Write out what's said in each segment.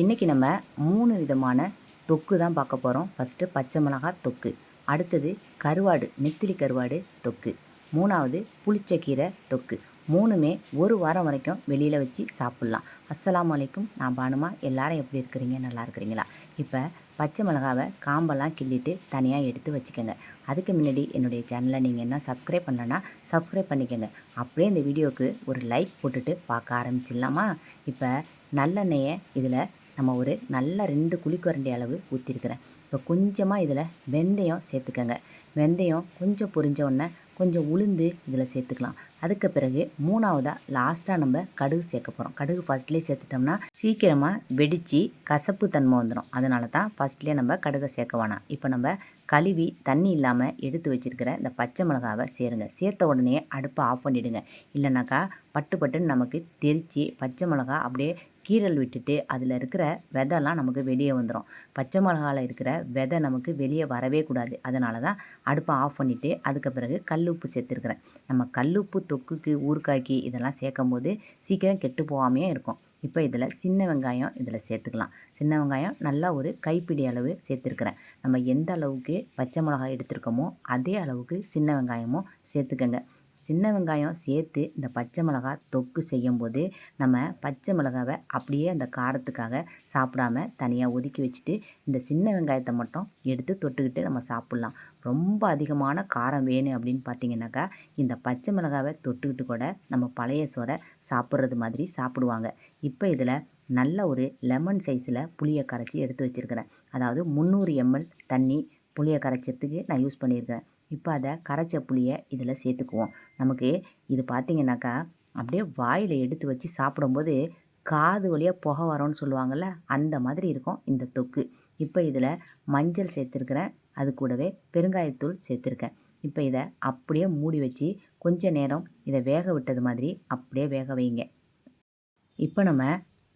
இன்றைக்கி நம்ம மூணு விதமான தொக்கு தான் பார்க்க போகிறோம் ஃபஸ்ட்டு பச்சை மிளகாய் தொக்கு அடுத்தது கருவாடு நெத்திலி கருவாடு தொக்கு மூணாவது புளிச்சக்கீரை தொக்கு. மூணுமே ஒரு வாரம் வரைக்கும் வெளியில் வச்சு சாப்பிட்லாம். அஸ்லாம் வலைக்கும் நான் பானுமா எல்லாரும் எப்படி இருக்கிறீங்க? நல்லா இருக்கிறீங்களா? இப்போ பச்சை மிளகாவை காம்பெல்லாம் கிள்ளிட்டு தனியாக எடுத்து வச்சுக்கோங்க. அதுக்கு முன்னாடி என்னுடைய சேனலை நீங்கள் என்ன சப்ஸ்கிரைப் பண்ணலன்னா சப்ஸ்கிரைப் பண்ணிக்கோங்க. அப்படியே இந்த வீடியோவுக்கு ஒரு லைக் போட்டுட்டு பார்க்க ஆரம்பிச்சிடலாமா? இப்போ நல்லெண்ணெயை இதில் நம்ம ஒரு நல்ல ரெண்டு குழிக்கரண்டி அளவு ஊற்றிருக்கிறேன் இப்போ கொஞ்சமாக இதில் வெந்தயம் சேர்த்துக்கோங்க. வெந்தயம் கொஞ்சம் பொரிஞ்ச உடனே கொஞ்சம் உளுந்து இதில் சேர்த்துக்கலாம். அதுக்கு பிறகு மூணாவதாக லாஸ்ட்டாக நம்ம கடுகு சேர்க்க போகிறோம் கடுகு ஃபஸ்ட்லேயே சேர்த்துட்டோம்னா சீக்கிரமாக வெடித்து கசப்பு தன்மை வந்துடும் அதனால தான் ஃபஸ்ட்லேயே நம்ம கடுகை சேர்க்க வேணாம். இப்போ நம்ம கழுவி தண்ணி இல்லாமல் எடுத்து வச்சிருக்கிற இந்த பச்சை மிளகாவை சேருங்க. சேர்த்த உடனே அடுப்பை ஆஃப் பண்ணிவிடுங்க இல்லைனாக்கா பட்டு பட்டுன்னு நமக்கு தெரித்து பச்சை மிளகா அப்படியே கீரல் விட்டுட்டு அதில் இருக்கிற விதைலாம் நமக்கு வெளியே வந்துடும் பச்சை மிளகாவில் இருக்கிற விதை நமக்கு வெளியே வரவே கூடாது. அதனால தான் அடுப்பை ஆஃப் பண்ணிவிட்டு அதுக்கு பிறகு கல்லுப்பு சேர்த்துருக்குறேன். நம்ம கல்லுப்பு தொக்குக்கு ஊறுகாய்க்கு இதெல்லாம் சேர்க்கும் போது சீக்கிரம் கெட்டு போகாமையே இருக்கும். இப்போ இதில் சின்ன வெங்காயம் இதில் சேர்த்துக்கலாம். சின்ன வெங்காயம் நல்லா ஒரு கைப்பிடி அளவு சேர்த்துருக்குறேன். நம்ம எந்த அளவுக்கு பச்சை மிளகாய் எடுத்திருக்கோமோ அதே அளவுக்கு சின்ன வெங்காயமும் சேர்த்துக்கங்க. சின்ன வெங்காயம் சேர்த்து இந்த பச்சை மிளகாய் தொக்கு செய்யும்போது நம்ம பச்சை மிளகாவை அப்படியே அந்த காரத்துக்காக சாப்பிடாம தனியாக ஒதுக்கி வச்சுட்டு இந்த சின்ன வெங்காயத்தை மட்டும் எடுத்து தொட்டுக்கிட்டு நம்ம சாப்பிட்லாம். ரொம்ப அதிகமான காரம் வேணும் அப்படின்னு பார்த்தீங்கன்னாக்கா இந்த பச்சை மிளகாவை தொட்டுக்கிட்டு கூட நம்ம பழைய சோறை சாப்பிட்றது மாதிரி சாப்பிடுவாங்க. இப்போ இதில் நல்ல ஒரு லெமன் சைஸில் புளியை கரைச்சி எடுத்து வச்சுருக்கிறேன். அதாவது முந்நூறு எம்எல் தண்ணி புளியை கரைச்சதுக்கு நான் யூஸ் பண்ணியிருக்கிறேன் இப்போ அதை கரைச்ச புளியை இதில் சேர்த்துக்குவோம். நமக்கு இது பார்த்திங்கனாக்கா அப்படியே வாயில் எடுத்து வச்சு சாப்பிடும்போது காது வழியாக புகை வரோன்னு சொல்லுவாங்கள்ல அந்த மாதிரி இருக்கும் இந்த தொக்கு. இப்போ இதில் மஞ்சள் சேர்த்துருக்கிறேன் அது கூடவே பெருங்காயத்தூள் சேர்த்துருக்கேன். இப்போ இதை அப்படியே மூடி வச்சு கொஞ்ச நேரம் இதை வேக விட்டது மாதிரி அப்படியே வேக வைங்க. இப்போ நம்ம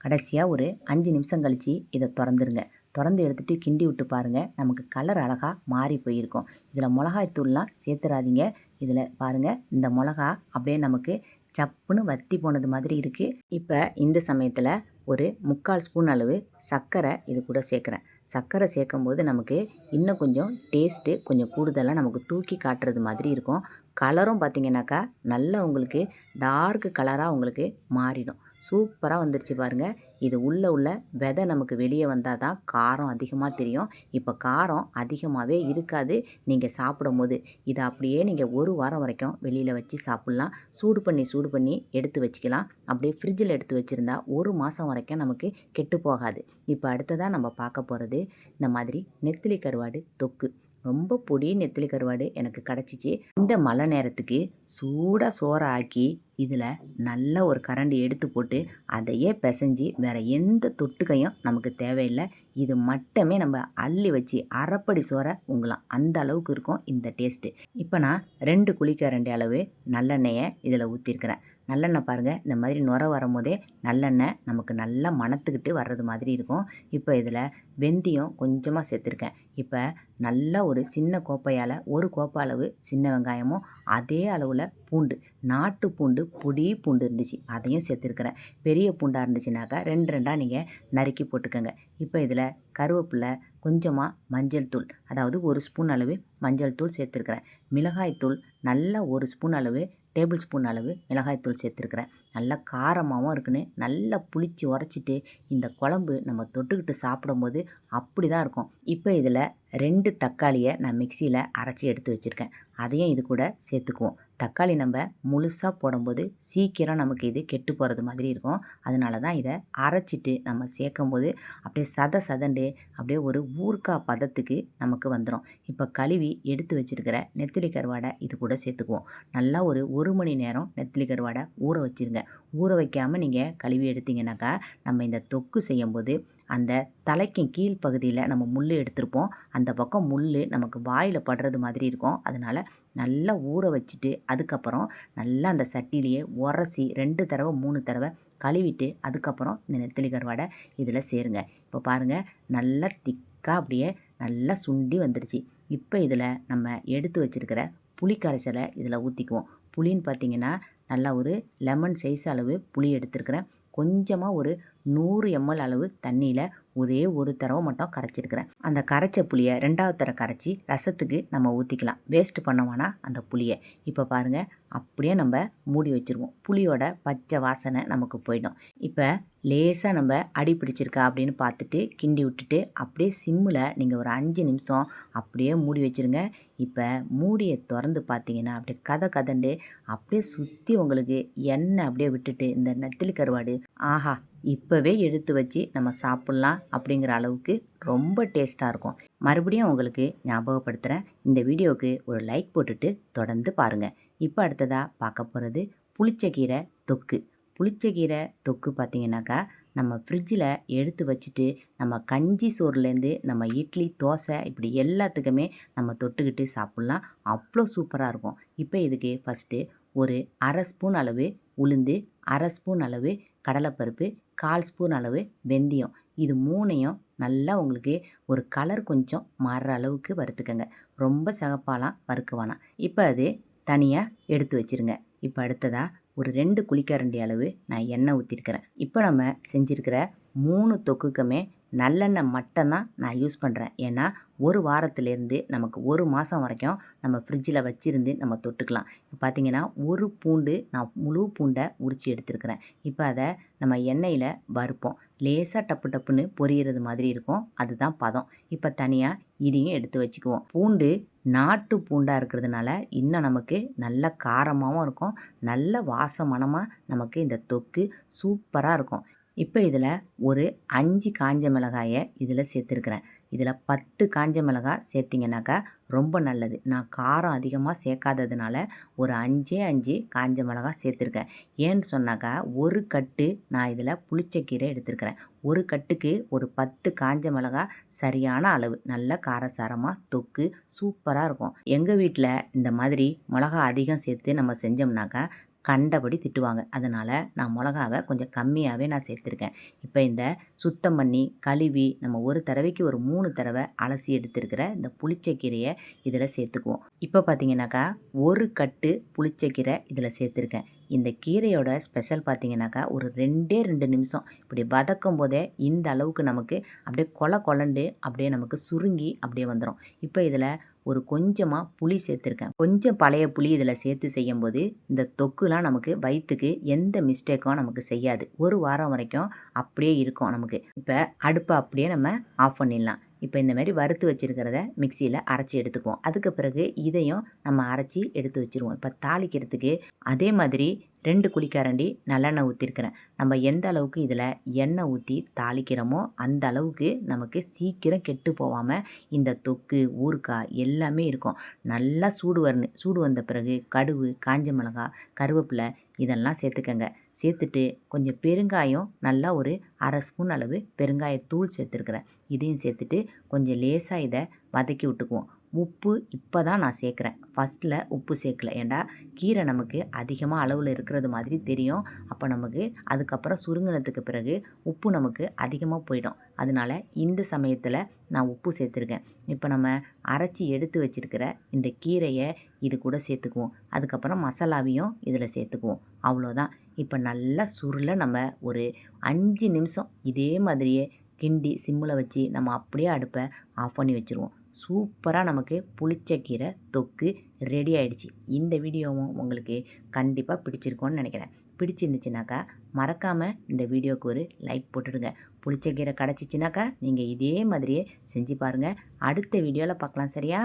கடைசியாக ஒரு அஞ்சு நிமிஷம் கழித்து இதை திறந்துருங்க. திறந்து எடுத்துகிட்டு கிண்டி விட்டு பாருங்கள் நமக்கு கலர் அழகாக மாறி போயிருக்கும். இதில் மிளகாய்த்தூள்லாம் சேர்த்துறாதீங்க. இதில் பாருங்கள் இந்த மிளகா அப்படியே நமக்கு சப்புன்னு வத்தி போனது மாதிரி இருக்குது இப்போ இந்த சமயத்தில் ஒரு முக்கால் ஸ்பூன் அளவு சர்க்கரை இது கூட சேர்க்குறேன். சர்க்கரை சேர்க்கும் போது நமக்கு இன்னும் கொஞ்சம் டேஸ்ட்டு கொஞ்சம் கூடுதலாக நமக்கு தூக்கி காட்டுறது மாதிரி இருக்கும். கலரும் பார்த்திங்கனாக்கா நல்ல உங்களுக்கு டார்க் கலராக உங்களுக்கு மாறிடும். சூப்பராக வந்துருச்சு பாருங்கள் இது உள்ளே உள்ள விதை நமக்கு வெளியே வந்தால் தான் காரம் அதிகமாக தெரியும். இப்போ காரம் அதிகமாகவே இருக்காது. நீங்கள் சாப்பிடும் போது இதை அப்படியே நீங்கள் ஒரு வாரம் வரைக்கும் வெளியில் வச்சு சாப்பிட்லாம். சூடு பண்ணி சூடு பண்ணி எடுத்து வச்சுக்கலாம். அப்படியே ஃப்ரிட்ஜில் எடுத்து வச்சுருந்தா ஒரு மாதம் வரைக்கும் நமக்கு கெட்டு போகாது. இப்போ அடுத்ததாக நம்ம பார்க்க போகிறது இந்த மாதிரி நெத்திலி கருவாடு தொக்கு. ரொம்ப பொடி நெத்திலி கருவாடு எனக்கு கிடச்சிச்சு. இந்த மழை நேரத்துக்கு சூடாக சோறை ஆக்கி இதில் நல்ல ஒரு கரண்டி எடுத்து போட்டு அதையே பிசைஞ்சு வேறு எந்த தொட்டுக்கையும் நமக்கு தேவையில்லை. இது மட்டுமே நம்ம அள்ளி வச்சு அரைப்படி சோறை உங்களாம் அந்த அளவுக்கு இருக்கும் இந்த டேஸ்ட்டு இப்போ நான் ரெண்டு குழிக்கரண்டி அளவு நல்லெண்ணெயை இதில் ஊற்றிருக்கிறேன் நல்லெண்ணெய் பாருங்கள் இந்த மாதிரி நுர வரும்போதே நல்லெண்ணெய் நமக்கு நல்லா மணத்துக்கிட்டு வர்றது மாதிரி இருக்கும். இப்போ இதில் வெந்தயம் கொஞ்சமாக சேர்த்துருக்கேன். இப்போ நல்லா ஒரு சின்ன கோப்பையால் ஒரு கோப்பை அளவு சின்ன வெங்காயமும் அதே அளவில் பூண்டு நாட்டு பூண்டு பொடி பூண்டு இருந்துச்சு. அதையும் சேர்த்துருக்குறேன். பெரிய பூண்டாக இருந்துச்சுனாக்கா ரெண்டு ரெண்டாக நீங்கள் நறுக்கி போட்டுக்கோங்க. இப்போ இதில் கருவேப்பிலை கொஞ்சமாக மஞ்சள் தூள் அதாவது ஒரு ஸ்பூன் அளவு மஞ்சள் தூள் சேர்த்துருக்குறேன். மிளகாய் தூள் நல்லா ஒரு ஸ்பூன் அளவு டேபிள் ஸ்பூன் அளவு மிளகாய்த்தூள் சேர்த்துருக்குறேன். நல்லா காரமாகவும் இருக்குன்னு நல்லா புளித்து உரைச்சிட்டு இந்த குழம்பு நம்ம தொட்டுக்கிட்டு சாப்பிடும்போது அப்படி தான் இருக்கும். இப்போ இதில் ரெண்டு தக்காளியை நான் மிக்சியில் அரைச்சி எடுத்து வச்சுருக்கேன். அதையும் இது கூட சேர்த்துக்குவோம். தக்காளி நம்ம முழுசாக போடும்போது சீக்கிரம் நமக்கு இது கெட்டு போகிறது மாதிரி இருக்கும். அதனால தான் இதை அரைச்சிட்டு நம்ம சேர்க்கும் போது அப்படியே சத சதண்டு அப்படியே ஒரு ஊறுக்காய் பதத்துக்கு நமக்கு வந்துடும் இப்போ கழுவி எடுத்து வச்சுருக்கிற நெத்திலி கருவாடை இது கூட சேர்த்துக்குவோம். நல்லா ஒரு ஒரு மணி நேரம் நெத்திலி கருவாடை ஊற வச்சுருங்க. ஊற வைக்காமல் நீங்கள் கழுவி எடுத்தீங்கன்னாக்கா நம்ம இந்த தொக்கு செய்யும்போது அந்த தலைக்கும் கீழ் பகுதியில் நம்ம முள் எடுத்திருப்போம். அந்த பக்கம் முள் நமக்கு வாயில் படுறது மாதிரி இருக்கும். அதனால் நல்லா ஊற வச்சுட்டு அதுக்கப்புறம் நல்லா அந்த சட்டிலேயே உரசி ரெண்டு தடவை மூணு தடவை கழுவிட்டு அதுக்கப்புறம் இந்த நெத்திலி கருவாடை இதில் சேருங்க. இப்போ பாருங்கள் நல்லா திக்காக அப்படியே நல்லா சுண்டி வந்துடுச்சு இப்போ இதில் நம்ம எடுத்து வச்சுருக்கிற புளி கரைசலை இதில் ஊற்றிக்குவோம் புளின்னு பார்த்தீங்கன்னா நல்லா ஒரு லெமன் சைஸ் அளவு புளி எடுத்துருக்கிறேன். கொஞ்சமாக ஒரு நூறு எம்எல் அளவு தண்ணியில் ஒரே ஒரு தடவை மட்டும் கரைச்சிருக்கிறேன். அந்த கரைச்ச புளியை ரெண்டாவது தர கரைச்சி ரசத்துக்கு நம்ம ஊற்றிக்கலாம் வேஸ்ட் பண்ணோம்னா அந்த புளியை. இப்போ பாருங்கள் அப்படியே நம்ம மூடி வச்சுருவோம். புளியோட பச்சை வாசனை நமக்கு போயிடும். இப்போ லேசாக நம்ம அடி பிடிச்சிருக்கா அப்படின்னு பார்த்துட்டு கிண்டி விட்டுட்டு அப்படியே சிம்மில் நீங்கள் ஒரு அஞ்சு நிமிஷம் அப்படியே மூடி வச்சுருங்க. இப்போ மூடியை திறந்து பார்த்தீங்கன்னா அப்படியே கதை கதண்டு அப்படியே சுற்றி உங்களுக்கு எண்ணெய் அப்படியே விட்டுட்டு இந்த நெத்திலி கருவாடு ஆஹா இப்போவே எடுத்து வச்சு நம்ம சாப்பிட்லாம். அப்படிங்கிற அளவுக்கு ரொம்ப டேஸ்ட்டாக இருக்கும். மறுபடியும் உங்களுக்கு ஞாபகப்படுத்துகிறேன் இந்த வீடியோவுக்கு ஒரு லைக் போட்டுட்டு தொடர்ந்து பாருங்கள் இப்போ அடுத்ததாக பார்க்க போகிறது புளிச்சக்கீரை தொக்கு. புளிச்சக்கீரை தொக்கு பார்த்தீங்கன்னாக்கா நம்ம ஃப்ரிட்ஜில் எடுத்து வச்சுட்டு நம்ம கஞ்சி சோறுலேருந்து நம்ம இட்லி தோசை இப்படி எல்லாத்துக்குமே நம்ம தொட்டுக்கிட்டு சாப்பிட்லாம். அவ்வளோ சூப்பராக இருக்கும். இப்போ இதுக்கு ஃபஸ்ட்டு ஒரு அரை ஸ்பூன் அளவு உளுந்து அரை ஸ்பூன் அளவு கடலைப்பருப்பு கால் ஸ்பூன் அளவு வெந்தயம். இது மூணையும் நல்லா உங்களுக்கு ஒரு கலர் கொஞ்சம் மாறுற அளவுக்கு வறுத்துக்கங்க. ரொம்ப சிகப்பாலாம் வறுக்க வேணாம். இப்போ அது தனியாக எடுத்து வச்சுருங்க. இப்போ அடுத்ததாக ஒரு ரெண்டு குளிக்கரண்டி அளவு நான் எண்ணெய் ஊற்றிருக்கிறேன் இப்போ நம்ம செஞ்சுருக்கிற மூணு தொக்குக்குமே நல்லெண்ணெய் மட்டும்தான் நான் யூஸ் பண்ணுறேன் ஏன்னா ஒரு வாரத்துலேருந்து நமக்கு ஒரு மாதம் வரைக்கும் நம்ம ஃப்ரிட்ஜில் வச்சுருந்து நம்ம தொட்டுக்கலாம். இப்போ பார்த்திங்கன்னா ஒரு பூண்டு நான் முழு பூண்டை உரித்து எடுத்துருக்கிறேன். இப்போ அதை நம்ம எண்ணெயில் வறுப்போம். லேசாக டப்பு டப்புன்னு பொரியிறது மாதிரி இருக்கும். அதுதான் பதம். இப்போ தனியாக இதையும் எடுத்து வச்சுக்குவோம். பூண்டு நாட்டு பூண்டாக இருக்கிறதுனால இன்னும் நமக்கு நல்ல காரமாகவும் இருக்கும். நல்ல வாசமனமாக நமக்கு இந்த தொக்கு சூப்பராக இருக்கும். இப்போ இதில் ஒரு அஞ்சு காஞ்ச மிளகாயை இதில் சேர்த்துருக்குறேன். இதில் பத்து காஞ்ச மிளகாய் சேர்த்திங்கனாக்கா ரொம்ப நல்லது. நான் காரம் அதிகமாக சேர்க்காததுனால ஒரு அஞ்சே அஞ்சு காஞ்ச மிளகாய் சேர்த்துருக்கேன். ஏன்னு சொன்னாக்கா ஒரு கட்டு நான் இதில் புளிச்சக்கீரை எடுத்துருக்கிறேன். ஒரு கட்டுக்கு ஒரு பத்து காஞ்ச மிளகாய் சரியான அளவு. நல்ல காரசாரமாக தொக்கு சூப்பராக இருக்கும். எங்கள் வீட்டில் இந்த மாதிரி மிளகா அதிகம் சேர்த்து நம்ம செஞ்சோம்னாக்கா கண்டபடி திட்டுவாங்க. அதனால் நான் மிளகாவை கொஞ்சம் கம்மியாகவே நான் சேர்த்துருக்கேன். இப்போ இந்த சுத்தம் பண்ணி கழுவி நம்ம ஒரு தடவைக்கு ஒரு மூணு தடவை அலசி எடுத்துருக்கிற இந்த புளிச்சக்கீரையை இதில் சேர்த்துக்குவோம். இப்போ பார்த்தீங்கன்னாக்கா ஒரு கட்டு புளிச்சக்கீரை இதில் சேர்த்துருக்கேன். இந்த கீரையோட ஸ்பெஷல் பார்த்தீங்கன்னாக்கா ஒரு ரெண்டே ரெண்டு நிமிஷம். இப்படி வதக்கும் போதே இந்த அளவுக்கு நமக்கு அப்படியே கொல கொலண்டு அப்படியே நமக்கு சுருங்கி அப்படியே வந்துடும் இப்போ இதில் ஒரு கொஞ்சமாக புளி சேர்த்துருக்கேன். கொஞ்சம் பழைய புளி இதில் சேர்த்து செய்யும்போது இந்த தொக்குலாம் நமக்கு வயிற்றுக்கு எந்த மிஸ்டேக்கும் நமக்கு செய்யாது. ஒரு வாரம் வரைக்கும் அப்படியே இருக்கும் நமக்கு. இப்போ அடுப்பை அப்படியே நம்ம ஆஃப் பண்ணிடலாம். இப்போ இந்த மாதிரி வறுத்து வச்சுருக்கிறத மிக்சியில் அரைச்சி எடுத்துக்குவோம். அதுக்கு பிறகு இதையும் நம்ம அரைச்சி எடுத்து வச்சுருவோம். இப்போ தாளிக்கிறதுக்கு அதே மாதிரி ரெண்டு குழிக்கரண்டி நல்லெண்ணெய் ஊற்றிருக்கிறேன் நம்ம எந்த அளவுக்கு இதில் எண்ணெய் ஊற்றி தாளிக்கிறோமோ அந்த அளவுக்கு நமக்கு சீக்கிரம் கெட்டு போகாமல் இந்த தொக்கு ஊறுக்காய் எல்லாமே இருக்கும். நல்லா சூடு வரணும் சூடு வந்த பிறகு கடுகு காஞ்ச மிளகாய் கருவேப்பிலை இதெல்லாம் சேர்த்துக்கங்க. சேர்த்துட்டு கொஞ்சம் பெருங்காயம் நல்லா ஒரு அரை ஸ்பூன் அளவு பெருங்காயத்தூள் சேர்த்துருக்குறேன். இதையும் சேர்த்துட்டு கொஞ்சம் லேசாக இதை வதக்கி விட்டுக்குவோம். உப்பு இப்போ தான் நான் சேர்க்குறேன். ஃபஸ்ட்டில் உப்பு சேர்க்கல. ஏண்டா? கீரை நமக்கு அதிகமாக அளவில் இருக்கிறது மாதிரி தெரியும். அப்போ நமக்கு அதுக்கப்புறம் சுருங்கினத்துக்கு பிறகு உப்பு நமக்கு அதிகமாக போயிடும். அதனால் இந்த சமயத்தில் நான் உப்பு சேர்த்துருக்கேன். இப்போ நம்ம அரைச்சி எடுத்து வச்சுருக்கிற இந்த கீரையை இது கூட சேர்த்துக்குவோம். அதுக்கப்புறம் மசாலாவையும் இதில் சேர்த்துக்குவோம். அவ்வளோதான். இப்போ நல்லா சுருளை நம்ம ஒரு அஞ்சு நிமிஷம் இதே மாதிரியே கிண்டி சிம்மில் வச்சு நம்ம அப்படியே அடுப்பை ஆஃப் பண்ணி வச்சுருவோம். சூப்பராக நமக்கு புளிச்ச கீரை தொக்கு ரெடி ஆகிடுச்சு இந்த வீடியோவும் உங்களுக்கு கண்டிப்பாக பிடிச்சிருக்கோன்னு நினைக்கிறேன். பிடிச்சிருந்துச்சுனாக்கா மறக்காமல் இந்த வீடியோவுக்கு ஒரு லைக் போட்டுடுங்க. புளிச்ச கீரை கிடச்சிச்சினாக்கா நீங்கள் இதே மாதிரியே செஞ்சு பாருங்கள் அடுத்த வீடியோவில் பார்க்கலாம் சரியா?